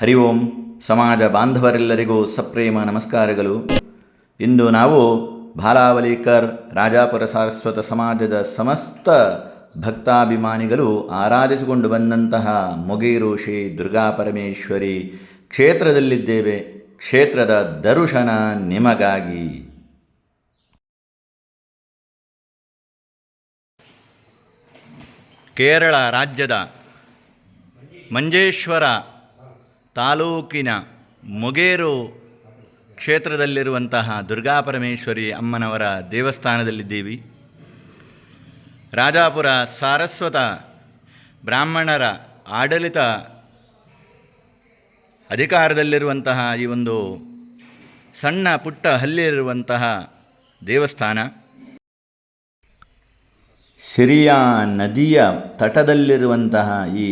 ಹರಿ ಓಂ. ಸಮಾಜ ಬಾಂಧವರೆಲ್ಲರಿಗೂ ಸಪ್ರೇಮ ನಮಸ್ಕಾರಗಳು. ಇಂದು ನಾವು ಬಾಲಾವಲಿಕರ್ ರಾಜಾಪುರ ಸಾರಸ್ವತ ಸಮಾಜದ ಸಮಸ್ತ ಭಕ್ತಾಭಿಮಾನಿಗಳು ಆರಾಧಿಸಿಕೊಂಡು ಬಂದಂತಹ ಮೊಗೇರು ಶ್ರೀ ದುರ್ಗಾಪರಮೇಶ್ವರಿ ಕ್ಷೇತ್ರದಲ್ಲಿದ್ದೇವೆ. ಕ್ಷೇತ್ರದ ದರುಶನ ನಿಮಗಾಗಿ. ಕೇರಳ ರಾಜ್ಯದ ಮಂಜೇಶ್ವರ ತಾಲೂಕಿನ ಮೊಗೇರು ಕ್ಷೇತ್ರದಲ್ಲಿರುವಂತಹ ದುರ್ಗಾಪರಮೇಶ್ವರಿ ಅಮ್ಮನವರ ದೇವಸ್ಥಾನದಲ್ಲಿದ್ದೀವಿ. ರಾಜಾಪುರ ಸಾರಸ್ವತ ಬ್ರಾಹ್ಮಣರ ಆಡಳಿತ ಅಧಿಕಾರದಲ್ಲಿರುವಂತಹ ಈ ಒಂದು ಸಣ್ಣ ಪುಟ್ಟ ಹಲ್ಲಿರುವಂತಹ ದೇವಸ್ಥಾನ. ಸಿರಿಯಾ ನದಿಯ ತಟದಲ್ಲಿರುವಂತಹ ಈ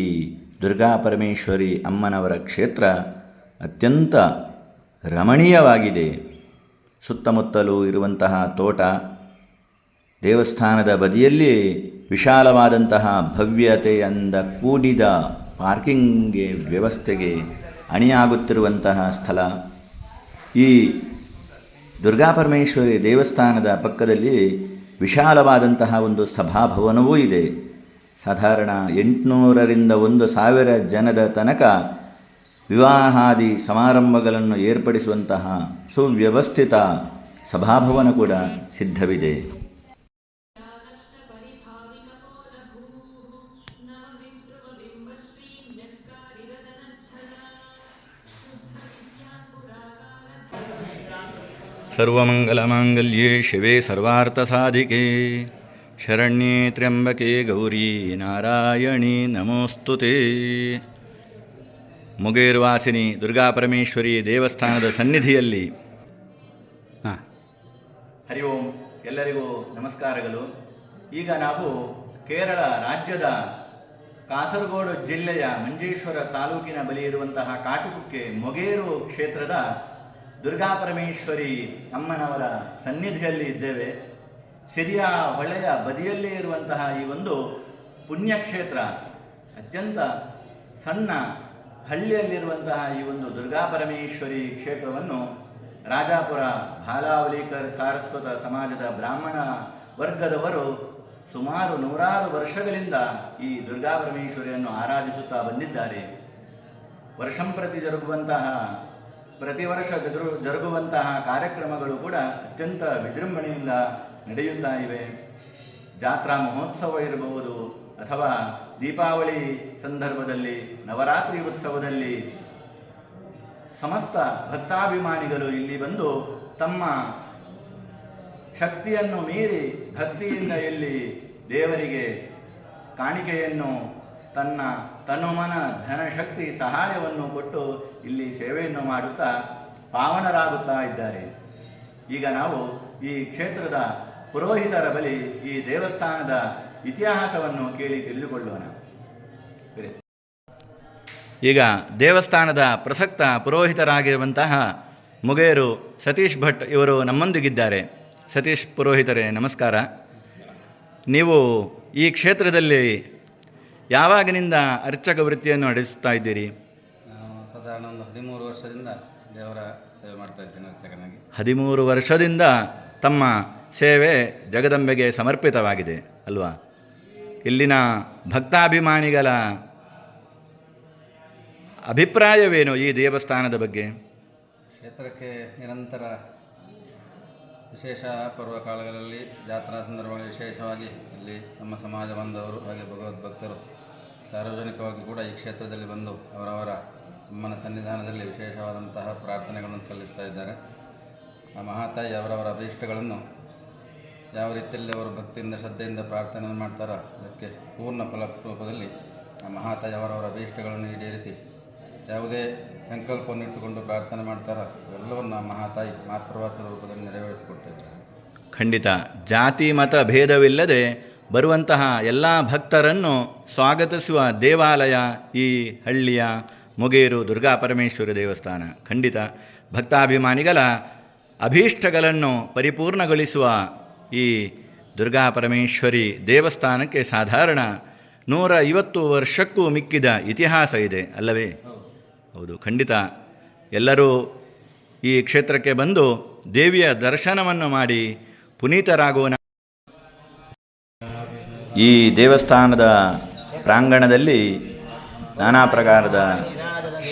ದುರ್ಗಾ ಪರಮೇಶ್ವರಿ ಅಮ್ಮನವರ ಕ್ಷೇತ್ರ ಅತ್ಯಂತ ರಮಣೀಯವಾಗಿದೆ. ಸುತ್ತಮುತ್ತಲೂ ಇರುವಂತಹ ತೋಟ, ದೇವಸ್ಥಾನದ ಬದಿಯಲ್ಲಿ ವಿಶಾಲವಾದಂತಹ ಭವ್ಯತೆಯಿಂದ ಕೂಡಿದ ಪಾರ್ಕಿಂಗ್ಗೆ ವ್ಯವಸ್ಥೆಗೆ ಅಣಿಯಾಗುತ್ತಿರುವಂತಹ ಸ್ಥಳ. ಈ ದುರ್ಗಾಪರಮೇಶ್ವರಿ ದೇವಸ್ಥಾನದ ಪಕ್ಕದಲ್ಲಿ ವಿಶಾಲವಾದಂತಹ ಒಂದು ಸಭಾಭವನವೂ ಇದೆ. ಸಾಧಾರಣ ಎಂಟುನೂರರಿಂದ ಒಂದು ಸಾವಿರ ಜನದ ತನಕ ವಿವಾಹಾದಿ ಸಮಾರಂಭಗಳನ್ನು ಏರ್ಪಡಿಸುವಂತಹ ಸುವ್ಯವಸ್ಥಿತ ಸಭಾಭವನ ಕೂಡ ಸಿದ್ಧವಿದೆ. ಸರ್ವಮಂಗಲಮಾಂಗಲ್ಯೇ ಶಿವೆ ಸರ್ವಾರ್ಥಸಾಧಿಕೆ. ಶರಣ್ಯೇ ತ್ರ್ಯಂಬಕೆ ಗೌರಿ ನಾರಾಯಣಿ ನಮೋಸ್ತುತೆ ಮುಗೇರ್ವಾಸಿನಿ ದುರ್ಗಾಪರಮೇಶ್ವರಿ ದೇವಸ್ಥಾನದ ಸನ್ನಿಧಿಯಲ್ಲಿ. ಹಾಂ. ಹರಿ ಓಂ. ಎಲ್ಲರಿಗೂ ನಮಸ್ಕಾರಗಳು. ಈಗ ನಾವು ಕೇರಳ ರಾಜ್ಯದ ಕಾಸರಗೋಡು ಜಿಲ್ಲೆಯ ಮಂಜೇಶ್ವರ ತಾಲೂಕಿನ ಬಳಿ ಇರುವಂತಹ ಕಾಟುಕುಕ್ಕೆ ಮೊಗೇರು ಕ್ಷೇತ್ರದ ದುರ್ಗಾಪರಮೇಶ್ವರಿ ಅಮ್ಮನವರ ಸನ್ನಿಧಿಯಲ್ಲಿ ಇದ್ದೇವೆ. ಸಿರಿಯ ಹೊಳೆಯ ಬದಿಯಲ್ಲೇ ಇರುವಂತಹ ಈ ಒಂದು ಪುಣ್ಯಕ್ಷೇತ್ರ, ಅತ್ಯಂತ ಸಣ್ಣ ಹಳ್ಳಿಯಲ್ಲಿರುವಂತಹ ಈ ಒಂದು ದುರ್ಗಾಪರಮೇಶ್ವರಿ ಕ್ಷೇತ್ರವನ್ನು ರಾಜಾಪುರ ಬಾಲಾವಲಿಕರ್ ಸಾರಸ್ವತ ಸಮಾಜದ ಬ್ರಾಹ್ಮಣ ವರ್ಗದವರು ಸುಮಾರು ನೂರಾರು ವರ್ಷಗಳಿಂದ ಈ ದುರ್ಗಾಪರಮೇಶ್ವರಿಯನ್ನು ಆರಾಧಿಸುತ್ತಾ ಬಂದಿದ್ದಾರೆ. ವರ್ಷಂಪ್ರತಿ ಜರುಗುವಂತಹ, ಪ್ರತಿ ವರ್ಷ ಜರು ಜರುಗುವಂತಹ ಕಾರ್ಯಕ್ರಮಗಳು ಕೂಡ ಅತ್ಯಂತ ವಿಜೃಂಭಣೆಯಿಂದ ನಡೆಯುತ್ತಾ ಇವೆ ಜಾತ್ರಾ ಮಹೋತ್ಸವ ಇರಬಹುದು ಅಥವಾ ದೀಪಾವಳಿ ಸಂದರ್ಭದಲ್ಲಿ, ನವರಾತ್ರಿ ಉತ್ಸವದಲ್ಲಿ ಸಮಸ್ತ ಭಕ್ತಾಭಿಮಾನಿಗಳು ಇಲ್ಲಿ ಬಂದು ತಮ್ಮ ಶಕ್ತಿಯನ್ನು ಮೀರಿ ಭಕ್ತಿಯಿಂದ ಇಲ್ಲಿ ದೇವರಿಗೆ ಕಾಣಿಕೆಯನ್ನು, ತನ್ನ ತನುಮನ ಧನಶಕ್ತಿ ಸಹಾಯವನ್ನು ಕೊಟ್ಟು ಇಲ್ಲಿ ಸೇವೆಯನ್ನು ಮಾಡುತ್ತಾ ಪಾವನರಾಗುತ್ತಾ ಇದ್ದಾರೆ. ಈಗ ನಾವು ಈ ಕ್ಷೇತ್ರದ ಪುರೋಹಿತರ ಬಳಿ ಈ ದೇವಸ್ಥಾನದ ಇತಿಹಾಸವನ್ನು ಕೇಳಿ ತಿಳಿದುಕೊಳ್ಳೋಣ. ಈಗ ದೇವಸ್ಥಾನದ ಪ್ರಸಕ್ತ ಪುರೋಹಿತರಾಗಿರುವಂತಹ ಮುಗೇರು ಸತೀಶ್ ಭಟ್ ಇವರು ನಮ್ಮೊಂದಿಗಿದ್ದಾರೆ. ಸತೀಶ್ ಪುರೋಹಿತರೇ ನಮಸ್ಕಾರ. ನೀವು ಈ ಕ್ಷೇತ್ರದಲ್ಲಿ ಯಾವಾಗಿನಿಂದ ಅರ್ಚಕ ವೃತ್ತಿಯನ್ನು ನಡೆಸುತ್ತಾ ಇದ್ದೀರಿ? ಸಾಧಾರಣ ಒಂದು ಹದಿಮೂರು ವರ್ಷದಿಂದ ದೇವರ ಸೇವೆ ಮಾಡ್ತಾ ಇದ್ದೇನೆ ಅರ್ಚಕನಾಗಿ. ಹದಿಮೂರು ವರ್ಷದಿಂದ ತಮ್ಮ ಸೇವೆ ಜಗದಂಬೆಗೆ ಸಮರ್ಪಿತವಾಗಿದೆ, ಅಲ್ವಾ? ಇಲ್ಲಿನ ಭಕ್ತಾಭಿಮಾನಿಗಳ ಅಭಿಪ್ರಾಯವೇನು ಈ ದೇವಸ್ಥಾನದ ಬಗ್ಗೆ? ಕ್ಷೇತ್ರಕ್ಕೆ ನಿರಂತರ ವಿಶೇಷ ಪರ್ವಕಾಲಗಳಲ್ಲಿ ಜಾತ್ರಾ ಸಂದರ್ಭಗಳಲ್ಲಿ ವಿಶೇಷವಾಗಿ ಇಲ್ಲಿ ನಮ್ಮ ಸಮಾಜ ಬಂದವರು ಹಾಗೆ ಭಗವದ್ಭಕ್ತರು ಸಾರ್ವಜನಿಕವಾಗಿ ಕೂಡ ಈ ಕ್ಷೇತ್ರದಲ್ಲಿ ಬಂದು ಅವರವರ ಅಮ್ಮನ ಸನ್ನಿಧಾನದಲ್ಲಿ ವಿಶೇಷವಾದಂತಹ ಪ್ರಾರ್ಥನೆಗಳನ್ನು ಸಲ್ಲಿಸ್ತಾ ಇದ್ದಾರೆ. ಆ ಮಹಾತಾಯಿ ಅವರವರ ಅಭೀಷ್ಟಗಳನ್ನು ಯಾವ ರೀತಿಯಲ್ಲಿ ಅವರು ಭಕ್ತಿಯಿಂದ, ಶ್ರದ್ಧೆಯಿಂದ ಪ್ರಾರ್ಥನೆ ಮಾಡ್ತಾರೋ ಅದಕ್ಕೆ ಪೂರ್ಣ ಫಲರೂಪದಲ್ಲಿ ಆ ಮಹಾತಾಯಿ ಅವರವರ ಅಭೀಷ್ಟಗಳನ್ನು ಈಡೇರಿಸಿ ಯಾವುದೇ ಸಂಕಲ್ಪವನ್ನು ಇಟ್ಟುಕೊಂಡು ಪ್ರಾರ್ಥನೆ ಮಾಡ್ತಾರೋ ಎಲ್ಲವನ್ನು ಮಹಾತಾಯಿ ಮಾತೃವಾಸ ರೂಪದಲ್ಲಿ ನೆರವೇರಿಸಿಕೊಡ್ತಾ ಇದ್ದಾರೆ. ಖಂಡಿತ. ಜಾತಿ, ಮತ ಭೇದವಿಲ್ಲದೆ ಬರುವಂತಹ ಎಲ್ಲ ಭಕ್ತರನ್ನು ಸ್ವಾಗತಿಸುವ ದೇವಾಲಯ ಈ ಹಳ್ಳಿಯ ಮುಗೇರು ದುರ್ಗಾ ಪರಮೇಶ್ವರಿ ದೇವಸ್ಥಾನ. ಖಂಡಿತ. ಭಕ್ತಾಭಿಮಾನಿಗಳ ಅಭೀಷ್ಟಗಳನ್ನು ಪರಿಪೂರ್ಣಗೊಳಿಸುವ ಈ ದುರ್ಗಾ ಪರಮೇಶ್ವರಿ ದೇವಸ್ಥಾನಕ್ಕೆ ಸಾಧಾರಣ ನೂರ ಐವತ್ತು ವರ್ಷಕ್ಕೂ ಮಿಕ್ಕಿದ ಇತಿಹಾಸ ಇದೆ, ಅಲ್ಲವೇ? ಹೌದು, ಖಂಡಿತ. ಎಲ್ಲರೂ ಈ ಕ್ಷೇತ್ರಕ್ಕೆ ಬಂದು ದೇವಿಯ ದರ್ಶನವನ್ನು ಮಾಡಿ ಪುನೀತರಾಗೋಣ ಈ ದೇವಸ್ಥಾನದ ಪ್ರಾಂಗಣದಲ್ಲಿ ನಾನಾ ಪ್ರಕಾರದ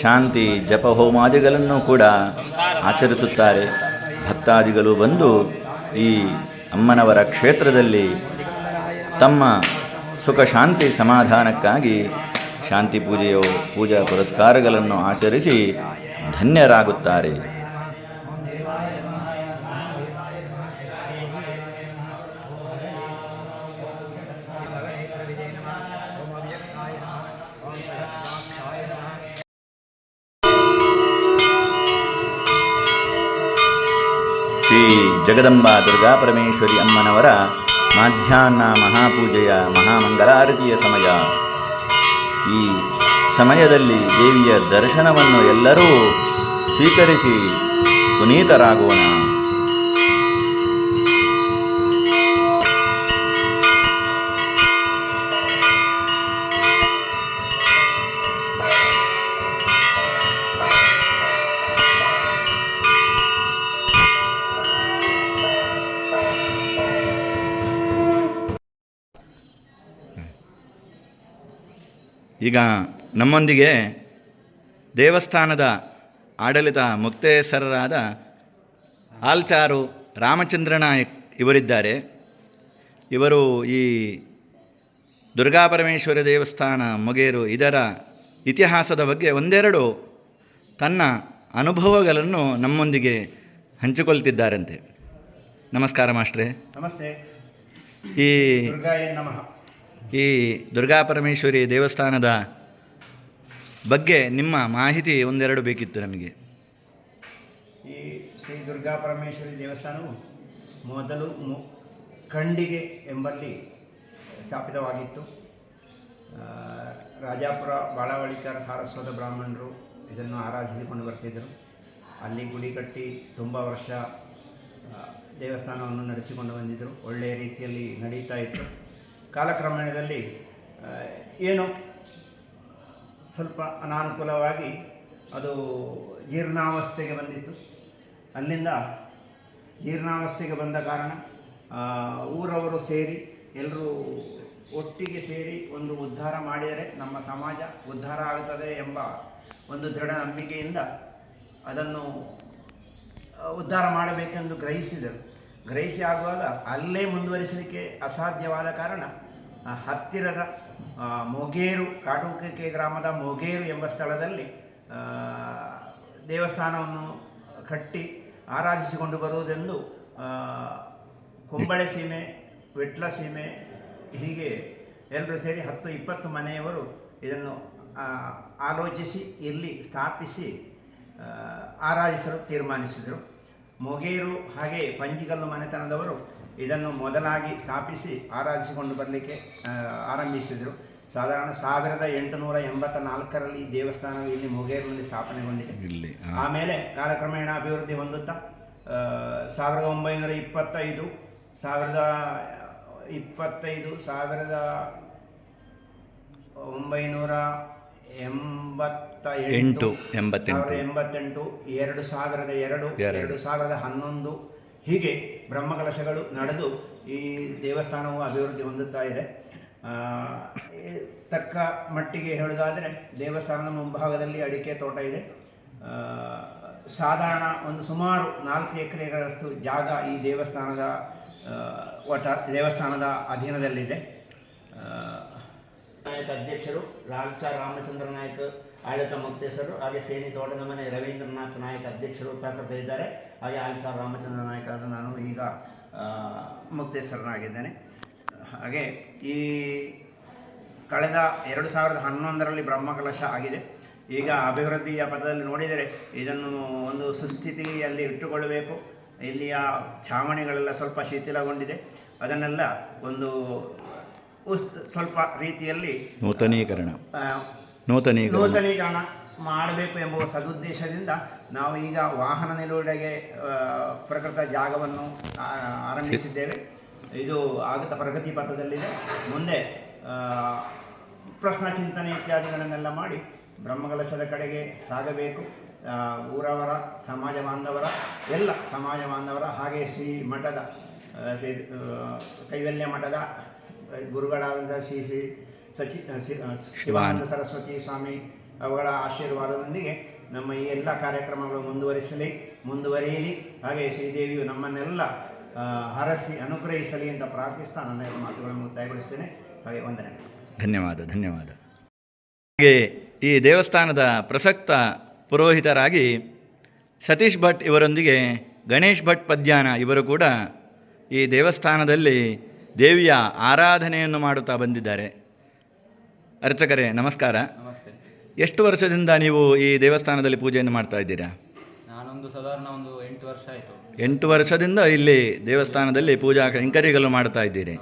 ಶಾಂತಿ, ಜಪ ಹೋಮಾದಿಗಳನ್ನು ಕೂಡ ಆಚರಿಸುತ್ತಾರೆ. ಭಕ್ತಾದಿಗಳು ಬಂದು ಈ ಅಮ್ಮನವರ ಕ್ಷೇತ್ರದಲ್ಲಿ ತಮ್ಮ ಸುಖ ಶಾಂತಿ ಸಮಾಧಾನಕ್ಕಾಗಿ ಶಾಂತಿ ಪೂಜೆಯು ಪೂಜಾ ಪುರಸ್ಕಾರಗಳನ್ನು ಆಚರಿಸಿ ಧನ್ಯರಾಗುತ್ತಾರೆ ಶ್ರೀ ಜಗದಂಬಾ ದುರ್ಗಾ ಪರಮೇಶ್ವರಿ ಅಮ್ಮನವರ ಮಾಧ್ಯಾಹ್ನ ಮಹಾಪೂಜೆಯ ಮಹಾಮಂಗಲಾರತಿಯ ಸಮಯ. ಈ ಸಮಯದಲ್ಲಿ ದೇವಿಯ ದರ್ಶನವನ್ನು ಎಲ್ಲರೂ ಸ್ವೀಕರಿಸಿ ಪುನೀತರಾಗೋಣ. ಈಗ ನಮ್ಮೊಂದಿಗೆ ದೇವಸ್ಥಾನದ ಆಡಳಿತ ಮುಕ್ತೇಸರರಾದ ಆಲ್ಚಾರು ರಾಮಚಂದ್ರ ನಾಯಕ್ ಇವರಿದ್ದಾರೆ. ಇವರು ಈ ದುರ್ಗಾಪರಮೇಶ್ವರಿ ದೇವಸ್ಥಾನ ಮೊಗೇರು ಇದರ ಇತಿಹಾಸದ ಬಗ್ಗೆ ಒಂದೆರಡು ತನ್ನ ಅನುಭವಗಳನ್ನು ನಮ್ಮೊಂದಿಗೆ ಹಂಚಿಕೊಳ್ತಿದ್ದಾರಂತೆ. ನಮಸ್ಕಾರ ಮಾಸ್ಟ್ರೆ. ನಮಸ್ತೆ. ಈ ದುರ್ಗಾಯ ನಮಃ. ಈ ದುರ್ಗಾಪರಮೇಶ್ವರಿ ದೇವಸ್ಥಾನದ ಬಗ್ಗೆ ನಿಮ್ಮ ಮಾಹಿತಿ ಒಂದೆರಡು ಬೇಕಿತ್ತು ನಮಗೆ. ಈ ಶ್ರೀ ದುರ್ಗಾ ಪರಮೇಶ್ವರಿ ದೇವಸ್ಥಾನವು ಮೊದಲು ಖಂಡಿಗೆ ಎಂಬಲ್ಲಿ ಸ್ಥಾಪಿತವಾಗಿತ್ತು. ರಾಜಾಪುರ ಬಾಳವಳಿಕರ ಸಾರಸ್ವತ ಬ್ರಾಹ್ಮಣರು ಇದನ್ನು ಆರಾಧಿಸಿಕೊಂಡು ಬರ್ತಿದ್ದರು ಅಲ್ಲಿ ಗುಡಿ ಕಟ್ಟಿ ತುಂಬ ವರ್ಷ ದೇವಸ್ಥಾನವನ್ನು ನಡೆಸಿಕೊಂಡು ಬಂದಿದ್ದರು ಒಳ್ಳೆಯ ರೀತಿಯಲ್ಲಿ ನಡೀತಾ ಇತ್ತು. ಕಾಲಕ್ರಮೇಣದಲ್ಲಿ ಏನು ಸ್ವಲ್ಪ ಅನಾನುಕೂಲವಾಗಿ ಅದು ಜೀರ್ಣಾವಸ್ಥೆಗೆ ಬಂದಿತ್ತು. ಅಲ್ಲಿಂದ ಜೀರ್ಣಾವಸ್ಥೆಗೆ ಬಂದ ಕಾರಣ ಊರವರು ಸೇರಿ ಎಲ್ಲರೂ ಒಟ್ಟಿಗೆ ಸೇರಿ ಒಂದು ಉದ್ಧಾರ ಮಾಡಿದರೆ ನಮ್ಮ ಸಮಾಜ ಉದ್ಧಾರ ಆಗುತ್ತದೆ ಎಂಬ ಒಂದು ದೃಢ ನಂಬಿಕೆಯಿಂದ ಅದನ್ನು ಉದ್ಧಾರ ಮಾಡಬೇಕೆಂದು ಗ್ರಹಿಸಿದರು. ಗ್ರಹಿಸಿ ಆಗುವಾಗ ಅಲ್ಲೇ ಮುಂದುವರಿಸಲಿಕ್ಕೆ ಅಸಾಧ್ಯವಾದ ಕಾರಣ ಹತ್ತಿರದ ಮೊಗೇರು ಕಾಟುಕೆ ಗ್ರಾಮದ ಮೊಗೇರು ಎಂಬ ಸ್ಥಳದಲ್ಲಿ ದೇವಸ್ಥಾನವನ್ನು ಕಟ್ಟಿ ಆರಾಧಿಸಿಕೊಂಡು ಬರುವುದೆಂದು ಕುಂಬಳೆ ಸೀಮೆ, ವಿಟ್ಲ ಸೀಮೆ, ಹೀಗೆ ಎಲ್ಲರೂ ಸೇರಿ ಹತ್ತು ಇಪ್ಪತ್ತು ಮನೆಯವರು ಇದನ್ನು ಆಲೋಚಿಸಿ, ಇಲ್ಲಿ ಸ್ಥಾಪಿಸಿ ಆರಾಧಿಸಲು ತೀರ್ಮಾನಿಸಿದರು. ಮೊಗೇರು ಹಾಗೆ ಪಂಜಿಗಲ್ಲು ಮನೆತನದವರು ಇದನ್ನು ಮೊದಲಾಗಿ ಸ್ಥಾಪಿಸಿ ಆರಾಧಿಸಿಕೊಂಡು ಬರಲಿಕ್ಕೆ ಆರಂಭಿಸಿದರು. ಸಾಧಾರಣ ಸಾವಿರದ ಎಂಟುನೂರ ಎಂಬತ್ತ ನಾಲ್ಕರಲ್ಲಿ ಈ ದೇವಸ್ಥಾನವು ಇಲ್ಲಿ ಮೊಗೇರಿನಲ್ಲಿ ಸ್ಥಾಪನೆಗೊಂಡಿದೆ. ಆಮೇಲೆ ಕಾಲಕ್ರಮೇಣ ಅಭಿವೃದ್ಧಿ ಹೊಂದುತ್ತಾ ಸಾವಿರದ ಒಂಬೈನೂರ ಇಪ್ಪತ್ತೈದು ಸಾವಿರದ ಇಪ್ಪತ್ತೈದು ಸಾವಿರದ ಒಂಬೈನೂರ ಎಂಬತ್ತ ಎಂಟು, ಎಂಬತ್ತೆಂಟು. ಎಂಬತ್ತೆಂಟು ಎರಡು ಸಾವಿರದ ಎರಡು ಎರಡು. ಸಾವಿರದ ಹನ್ನೊಂದು ಹೀಗೆ ಬ್ರಹ್ಮಕಲಶಗಳು ನಡೆದು ಈ ದೇವಸ್ಥಾನವು ಅಭಿವೃದ್ಧಿ ಹೊಂದುತ್ತಾ ಇದೆ ತಕ್ಕ ಮಟ್ಟಿಗೆ ಹೇಳುವುದಾದರೆ ದೇವಸ್ಥಾನದ ಮುಂಭಾಗದಲ್ಲಿ ಅಡಿಕೆ ತೋಟ ಇದೆ ಸಾಧಾರಣ ಒಂದು ಸುಮಾರು ನಾಲ್ಕು ಎಕರೆಗಳಷ್ಟು ಜಾಗ ಈ ದೇವಸ್ಥಾನದ ವಟ ಒಟ ದೇವಸ್ಥಾನದ ಅಧೀನದಲ್ಲಿದೆ ನಾಯಕ ಅಧ್ಯಕ್ಷರು ರಾಜ ರಾಮಚಂದ್ರ ನಾಯಕ್, ಆಡಳಿತ ಮುಕ್ತೇಶರು ಹಾಗೆ ಶ್ರೇಣಿ ತೋಟದ ಮನೆ ರವೀಂದ್ರನಾಥ್ ನಾಯಕ್ ಅಧ್ಯಕ್ಷರು ತಾಕತ್ತ ಇದ್ದಾರೆ ಹಾಗೆ ಆಲ್ಚಾ ರಾಮಚಂದ್ರ ನಾಯಕರಾದ ನಾನು ಈಗ ಮುಕ್ತೇಶ್ವರನಾಗಿದ್ದೇನೆ. ಹಾಗೆ ಈ ಕಳೆದ ಎರಡು ಸಾವಿರದ ಹನ್ನೊಂದರಲ್ಲಿ ಬ್ರಹ್ಮಕಲಶ ಆಗಿದೆ. ಈಗ ಅಭಿವೃದ್ಧಿಯ ಪದದಲ್ಲಿ ನೋಡಿದರೆ ಇದನ್ನು ಒಂದು ಸುಸ್ಥಿತಿಯಲ್ಲಿ ಇಟ್ಟುಕೊಳ್ಳಬೇಕು. ಇಲ್ಲಿಯ ಛಾವಣಿಗಳೆಲ್ಲ ಸ್ವಲ್ಪ ಶಿಥಿಲಗೊಂಡಿದೆ. ಅದನ್ನೆಲ್ಲ ಒಂದು ಸ್ವಲ್ಪ ರೀತಿಯಲ್ಲಿ ನೂತನೀಕರಣ. ನೂತನೀಕರಣ. ನೂತನೀಕರಣ ಮಾಡಬೇಕು ಎಂಬ ಸದುದ್ದೇಶದಿಂದ ನಾವು ಈಗ ವಾಹನ ನಿಲುಗಡೆಗೆ ಪ್ರಕೃತ ಜಾಗವನ್ನು ಆರಂಭಿಸಿದ್ದೇವೆ. ಇದು ಆಗತ ಪ್ರಗತಿ ಪಥದಲ್ಲಿದೆ. ಮುಂದೆ ಪ್ರಶ್ನ ಚಿಂತನೆ ಇತ್ಯಾದಿಗಳನ್ನೆಲ್ಲ ಮಾಡಿ ಬ್ರಹ್ಮಕಲಶದ ಕಡೆಗೆ ಸಾಗಬೇಕು. ಊರವರ ಸಮಾಜ ಬಾಂಧವರ ಎಲ್ಲ ಸಮಾಜ ಬಾಂಧವರ ಹಾಗೆ ಶ್ರೀ ಮಠದ ಕೈವಲ್ಯ ಮಠದ ಗುರುಗಳಾದಂಥ ಶ್ರೀ ಶ್ರೀ ಸಚಿ ಶಿವಾನಂದ ಸರಸ್ವತಿ ಸ್ವಾಮಿ ಅವುಗಳ ಆಶೀರ್ವಾದದೊಂದಿಗೆ ನಮ್ಮ ಈ ಎಲ್ಲ ಕಾರ್ಯಕ್ರಮಗಳು ಮುಂದುವರಿಸಲಿ ಮುಂದುವರಿಯಲಿ. ಹಾಗೆ ಶ್ರೀದೇವಿಯು ನಮ್ಮನ್ನೆಲ್ಲ ಹರಸಿ ಅನುಗ್ರಹಿಸಲಿ ಅಂತ ಪ್ರಾರ್ಥಿಸ್ತಾ ನನ್ನ ಎಲ್ಲ ಮಾತುಗಳನ್ನು ಮುಕ್ತಾಯಗೊಳಿಸ್ತೇನೆ. ಹಾಗೆ ವಂದನೆಗಳು ಧನ್ಯವಾದ ಧನ್ಯವಾದ. ಹಾಗೆ ಈ ದೇವಸ್ಥಾನದ ಪ್ರಸಕ್ತ ಪುರೋಹಿತರಾಗಿ ಸತೀಶ್ ಭಟ್ ಇವರೊಂದಿಗೆ ಗಣೇಶ್ ಭಟ್ ಪದ್ಯಾನ ಇವರು ಕೂಡ ಈ ದೇವಸ್ಥಾನದಲ್ಲಿ ದೇವಿಯ ಆರಾಧನೆಯನ್ನು ಮಾಡುತ್ತಾ ಬಂದಿದ್ದಾರೆ. ಅರ್ಚಕರೇ ನಮಸ್ಕಾರ. ನಮಸ್ತೆ. ಎಷ್ಟು ವರ್ಷದಿಂದ ನೀವು ಈ ದೇವಸ್ಥಾನದಲ್ಲಿ ಪೂಜೆಯನ್ನು ಮಾಡ್ತಾ ಇದ್ದೀರಾ? ನಾನೊಂದು ಸಾಧಾರಣ ಒಂದು ಎಂಟು ವರ್ಷ ಆಯಿತು. ಎಂಟು ವರ್ಷದಿಂದ ಇಲ್ಲಿ ದೇವಸ್ಥಾನದಲ್ಲಿ ಪೂಜಾ ಕೈಂಕರ್ಯಗಳು ಮಾಡ್ತಾ ಇದ್ದೀರಿ.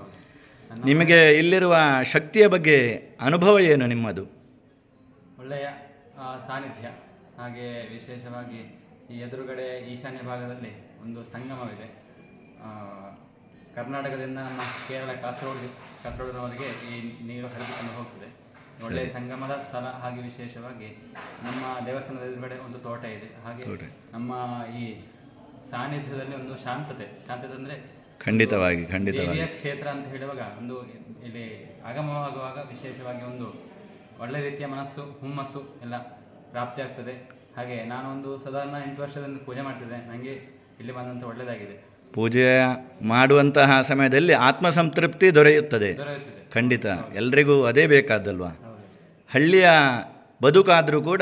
ನಿಮಗೆ ಇಲ್ಲಿರುವ ಶಕ್ತಿಯ ಬಗ್ಗೆ ಅನುಭವ ಏನು ನಿಮ್ಮದು? ಒಳ್ಳೆಯ ಸಾನ್ನಿಧ್ಯ. ಹಾಗೆ ವಿಶೇಷವಾಗಿ ಈ ಎದುರುಗಡೆ ಈಶಾನ್ಯ ಭಾಗದಲ್ಲಿ ಒಂದು ಸಂಗಮವಿದೆ. ಕರ್ನಾಟಕದಿಂದ ನಮ್ಮ ಕೇರಳ ಕಾಸರಗೋಡು ಕಾಸರಗೋಡಿನವರೆಗೆ ಈ ನೀರು ಹರಿದುಕೊಂಡು ಹೋಗ್ತದೆ. ಒಳ್ಳೆಯ ಸಂಗಮದ ಸ್ಥಳ ಹಾಗೆ ವಿಶೇಷವಾಗಿ ನಮ್ಮ ದೇವಸ್ಥಾನದ ಎದುರುಗಡೆ ಒಂದು ತೋಟ ಇದೆ. ಹಾಗೆ ನಮ್ಮ ಈ ಸಾನ್ನಿಧ್ಯದಲ್ಲಿ ಒಂದು ಶಾಂತತೆ. ಶಾಂತತೆ ಅಂದರೆ ಖಂಡಿತವಾಗಿ ಖಂಡಿತವಾಗಿ. ಕ್ಷೇತ್ರ ಅಂತ ಹೇಳುವಾಗ ಒಂದು ಇಲ್ಲಿ ಆಗಮವಾಗುವಾಗ ವಿಶೇಷವಾಗಿ ಒಂದು ಒಳ್ಳೆ ರೀತಿಯ ಮನಸ್ಸು ಹುಮ್ಮಸ್ಸು ಎಲ್ಲ ಪ್ರಾಪ್ತಿಯಾಗ್ತದೆ ಹಾಗೆ ನಾನು ಒಂದು ಸಾಧಾರಣ ಎಂಟು ವರ್ಷದಿಂದ ಪೂಜೆ ಮಾಡ್ತಿದ್ದೆ. ನನಗೆ ಇಲ್ಲಿ ಬಂದಂಥ ಒಳ್ಳೆಯದಾಗಿದೆ ಪೂಜೆ ಮಾಡುವಂತಹ ಸಮಯದಲ್ಲಿ ಆತ್ಮಸಂತೃಪ್ತಿ ದೊರೆಯುತ್ತದೆ. ಖಂಡಿತ. ಎಲ್ರಿಗೂ ಅದೇ ಬೇಕಾದಲ್ವಾ ಹಳ್ಳಿಯ ಬದುಕಾದರೂ ಕೂಡ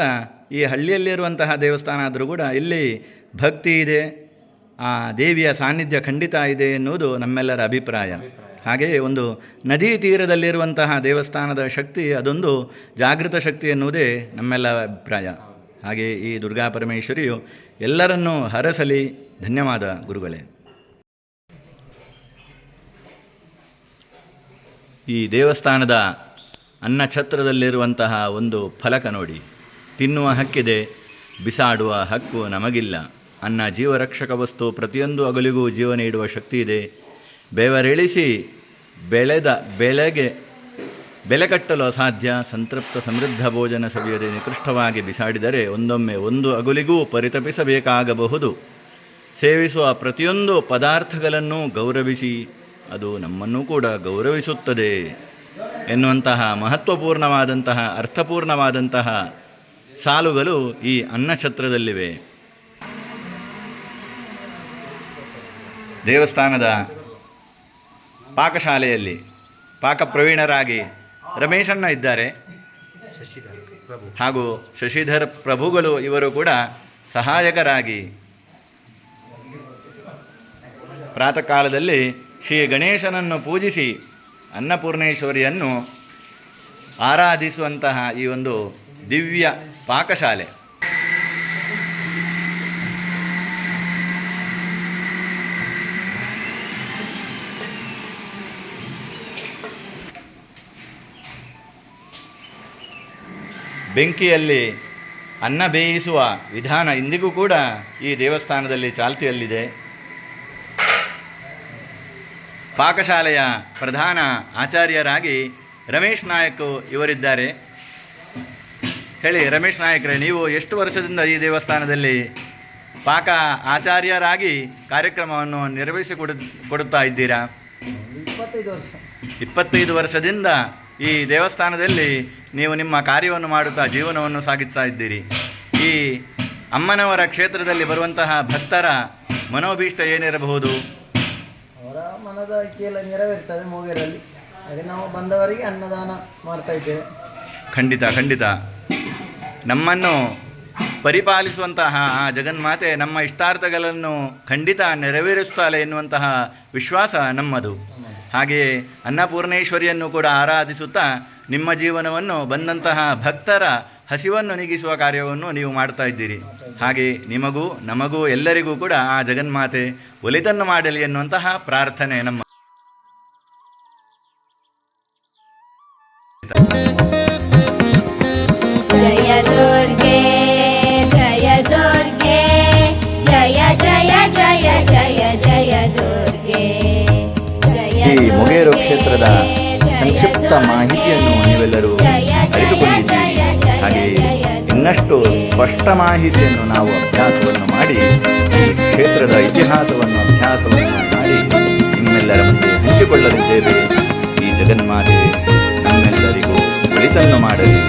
ಈ ಹಳ್ಳಿಯಲ್ಲಿರುವಂತಹ ದೇವಸ್ಥಾನ ಆದರೂ ಕೂಡ ಇಲ್ಲಿ ಭಕ್ತಿ ಇದೆ. ಆ ದೇವಿಯ ಸಾನ್ನಿಧ್ಯ ಖಂಡಿತ ಇದೆ ಎನ್ನುವುದು ನಮ್ಮೆಲ್ಲರ ಅಭಿಪ್ರಾಯ. ಹಾಗೆಯೇ ಒಂದು ನದಿ ತೀರದಲ್ಲಿರುವಂತಹ ದೇವಸ್ಥಾನದ ಶಕ್ತಿ ಅದೊಂದು ಜಾಗೃತ ಶಕ್ತಿ ಎನ್ನುವುದೇ ನಮ್ಮೆಲ್ಲ ಅಭಿಪ್ರಾಯ. ಹಾಗೆ ಈ ದುರ್ಗಾ ಪರಮೇಶ್ವರಿಯು ಎಲ್ಲರನ್ನೂ ಹರಸಲಿ. ಧನ್ಯವಾದ ಗುರುಗಳೇ. ಈ ದೇವಸ್ಥಾನದ ಅನ್ನಛತ್ರದಲ್ಲಿರುವಂತಹ ಒಂದು ಫಲಕ ನೋಡಿ. ತಿನ್ನುವ ಹಕ್ಕಿದೆ, ಬಿಸಾಡುವ ಹಕ್ಕು ನಮಗಿಲ್ಲ. ಅನ್ನ ಜೀವರಕ್ಷಕ ವಸ್ತು, ಪ್ರತಿಯೊಂದು ಅಗಲಿಗೂ ಜೀವ ನೀಡುವ ಶಕ್ತಿ ಇದೆ. ಬೆವರಿಳಿಸಿ ಬೆಳೆದ ಬೆಳೆಗೆ ಬೆಲೆ ಕಟ್ಟಲು ಅಸಾಧ್ಯ. ಸಂತೃಪ್ತ ಸಮೃದ್ಧ ಭೋಜನ ಸವಿಯದೆ ನಿಕೃಷ್ಟವಾಗಿ ಬಿಸಾಡಿದರೆ ಒಂದೊಮ್ಮೆ ಒಂದು ಅಗುಲಿಗೂ ಪರಿತಪಿಸಬೇಕಾಗಬಹುದು. ಸೇವಿಸುವ ಪ್ರತಿಯೊಂದು ಪದಾರ್ಥಗಳನ್ನು ಗೌರವಿಸಿ ಅದು ನಮ್ಮನ್ನು ಕೂಡ ಗೌರವಿಸುತ್ತದೆ ಎನ್ನುವಂತಹ ಮಹತ್ವಪೂರ್ಣವಾದಂತಹ, ಅರ್ಥಪೂರ್ಣವಾದಂತಹ ಸಾಲುಗಳು ಈ ಅನ್ನಛತ್ರದಲ್ಲಿವೆ ದೇವಸ್ಥಾನದ ಪಾಕಶಾಲೆಯಲ್ಲಿ ಪಾಕ ಪ್ರವೀಣರಾಗಿ ರಮೇಶಣ್ಣ ಇದ್ದಾರೆ. ಹಾಗೂ ಶಶಿಧರ್ ಪ್ರಭುಗಳು ಇವರು ಕೂಡ ಸಹಾಯಕರಾಗಿ ಪ್ರಾತಃ ಕಾಲದಲ್ಲಿ ಶ್ರೀ ಗಣೇಶನನ್ನು ಪೂಜಿಸಿ ಅನ್ನಪೂರ್ಣೇಶ್ವರಿಯನ್ನು ಆರಾಧಿಸುವಂತಹ ಈ ಒಂದು ದಿವ್ಯ ಪಾಕಶಾಲೆ. ಬೆಂಕಿಯಲ್ಲಿ ಅನ್ನ ಬೇಯಿಸುವ ವಿಧಾನ ಇಂದಿಗೂ ಕೂಡ ಈ ದೇವಸ್ಥಾನದಲ್ಲಿ ಚಾಲ್ತಿಯಲ್ಲಿದೆ. ಪಾಕಶಾಲೆಯ ಪ್ರಧಾನ ಆಚಾರ್ಯರಾಗಿ ರಮೇಶ್ ನಾಯಕ್ ಇವರಿದ್ದಾರೆ. ಹೇಳಿ ರಮೇಶ್ ನಾಯಕ್ರೆ ನೀವು ಎಷ್ಟು ವರ್ಷದಿಂದ ಈ ದೇವಸ್ಥಾನದಲ್ಲಿ ಪಾಕ ಆಚಾರ್ಯರಾಗಿ ಕಾರ್ಯಕ್ರಮವನ್ನು ನಿರ್ವಹಿಸಿ ಕೊಡು ಕೊಡುತ್ತಾ ಇದ್ದೀರಾ? ಇಪ್ಪತ್ತೈದು ವರ್ಷ. ಇಪ್ಪತ್ತೈದು ವರ್ಷದಿಂದ ಈ ದೇವಸ್ಥಾನದಲ್ಲಿ ನೀವು ನಿಮ್ಮ ಕಾರ್ಯವನ್ನು ಮಾಡುತ್ತಾ ಜೀವನವನ್ನು ಸಾಗಿಸ್ತಾ ಇದ್ದೀರಿ. ಈ ಅಮ್ಮನವರ ಕ್ಷೇತ್ರದಲ್ಲಿ ಬರುವಂತಹ ಭಕ್ತರ ಮನೋಭೀಷ್ಟ ಏನಿರಬಹುದು? ಮನದ ಕೇಳ ನೆರವೇರ್ತದೆ ಮೂಗೇರಲ್ಲಿ ಹಾಗೆ ನಾವು ಬಂದವರಿಗೆ ಅನ್ನದಾನ ಮಾಡ್ತಾ ಇದ್ದೇವೆ. ಖಂಡಿತ ಖಂಡಿತ. ನಮ್ಮನ್ನು ಪರಿಪಾಲಿಸುವಂತಹ ಆ ಜಗನ್ಮಾತೆ ನಮ್ಮ ಇಷ್ಟಾರ್ಥಗಳನ್ನು ಖಂಡಿತ ನೆರವೇರಿಸುತ್ತಾಳೆ ಎನ್ನುವಂತಹ ವಿಶ್ವಾಸ ನಮ್ಮದು. ಹಾಗೆಯೇ ಅನ್ನಪೂರ್ಣೇಶ್ವರಿಯನ್ನು ಕೂಡ ಆರಾಧಿಸುತ್ತಾ ನಿಮ್ಮ ಜೀವನವನ್ನು ಬಂದಂತಹ ಭಕ್ತರ ಹಸಿವನ್ನು ನೀಗಿಸುವ ಕಾರ್ಯವನ್ನು ನೀವು ಮಾಡ್ತಾ ಇದ್ದೀರಿ. ಹಾಗೆ ನಿಮಗೂ ನಮಗೂ ಎಲ್ಲರಿಗೂ ಕೂಡ ಆ ಜಗನ್ಮಾತೆ ಒಲಿತನ್ನು ಮಾಡಲಿ ಎನ್ನುವಂತಹ ಪ್ರಾರ್ಥನೆ ನಮ್ಮ ಈ ಮೊಗೇರು ಕ್ಷೇತ್ರದ ಸಂಕ್ಷಿಪ್ತ ಮಾಹಿತಿಯನ್ನು ನೀವೆಲ್ಲರೂ ಇನ್ನಷ್ಟು ಸ್ಪಷ್ಟ ಮಾಹಿತಿಯನ್ನು ನಾವು ಅಭ್ಯಾಸವನ್ನು ಮಾಡಿ, ಈ ಕ್ಷೇತ್ರದ ಇತಿಹಾಸವನ್ನು ಅಭ್ಯಾಸವನ್ನು ಮಾಡಿ ನಿಮ್ಮೆಲ್ಲರ ಮುಂದೆ ಹಂಚಿಕೊಳ್ಳಲಿದ್ದೇವೆ. ಈ ಜಗನ್ಮಾತೆ ನಮ್ಮೆಲ್ಲರಿಗೂ ಒಳಿತನ್ನು ಮಾಡಲಿ.